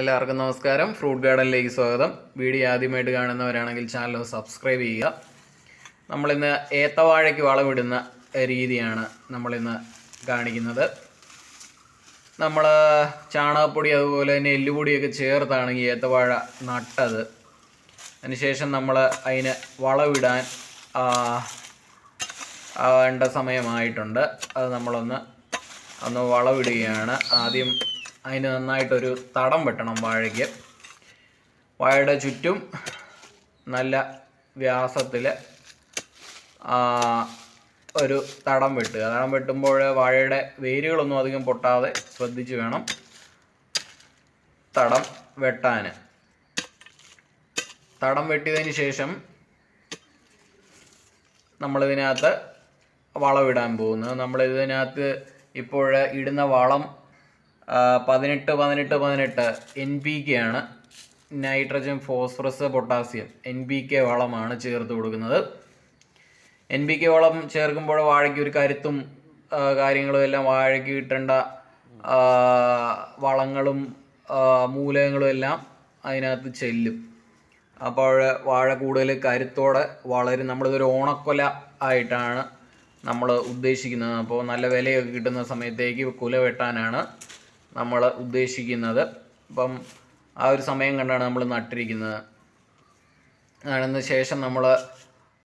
എല്ലാവർക്കും നമസ്കാരം. ഫ്രൂട്ട് ഗാർഡനിലേക്ക് സ്വാഗതം. വീഡിയോ ആദ്യമായിട്ട് കാണുന്നവരാണെങ്കിൽ ചാനൽ സബ്സ്ക്രൈബ് ചെയ്യുക. നമ്മളിന്ന് ഏത്തവാഴയ്ക്ക് വളമിടുന്ന രീതിയാണ് നമ്മളിന്ന് കാണിക്കുന്നത്. നമ്മൾ ചാണകപ്പൊടി അതുപോലെ തന്നെ എല്ലുപൊടിയൊക്കെ ചേർത്താണ് ഈ ഏത്തവാഴ നട്ടത്. അതിനുശേഷം നമ്മൾ അതിന് വളമിടാൻ വേണ്ട സമയമായിട്ടുണ്ട്. അത് നമ്മളൊന്ന് ഒന്ന് വളമിടുകയാണ്. ആദ്യം അതിന് നന്നായിട്ടൊരു തടം വെട്ടണം വാഴയ്ക്ക്. വാഴയുടെ ചുറ്റും നല്ല വ്യാസത്തിൽ ഒരു തടം വെട്ടുക. തടം വെട്ടുമ്പോൾ വാഴയുടെ വേരുകളൊന്നും അധികം പൊട്ടാതെ ശ്രദ്ധിച്ച് വേണം തടം വെട്ടാൻ തടം വെട്ടിയതിന് ശേഷം നമ്മളിതിനകത്ത് വളമിടാൻ പോകുന്നത്. നമ്മളിതിനകത്ത് ഇപ്പോൾ ഇടുന്ന വളം പതിനെട്ട് പതിനെട്ട് പതിനെട്ട്. എൻ പി കെ ആണ്. Nitrogen phosphorus potassium N P K വളമാണ് ചേർത്ത് കൊടുക്കുന്നത്. എൻ പി കെ വളം ചേർക്കുമ്പോൾ വാഴയ്ക്ക് ഒരു കരുത്തും കാര്യങ്ങളും എല്ലാം വാഴയ്ക്ക് കിട്ടേണ്ട വളങ്ങളും മൂലകങ്ങളും എല്ലാം അതിനകത്ത് ചെല്ലും. അപ്പോൾ വാഴ കൂടുതൽ കരുത്തോടെ വളരും. നമ്മളിതൊരു ഓണക്കൊല ആയിട്ടാണ് നമ്മൾ ഉദ്ദേശിക്കുന്നത്. അപ്പോൾ നല്ല വിലയൊക്കെ കിട്ടുന്ന സമയത്തേക്ക് കുല വെട്ടാനാണ് നമ്മൾ ഉദ്ദേശിക്കുന്നത്. അപ്പം ആ ഒരു സമയം കണ്ടാണ് നമ്മൾ നട്ടിരിക്കുന്നത്. അതിനുശേഷം നമ്മൾ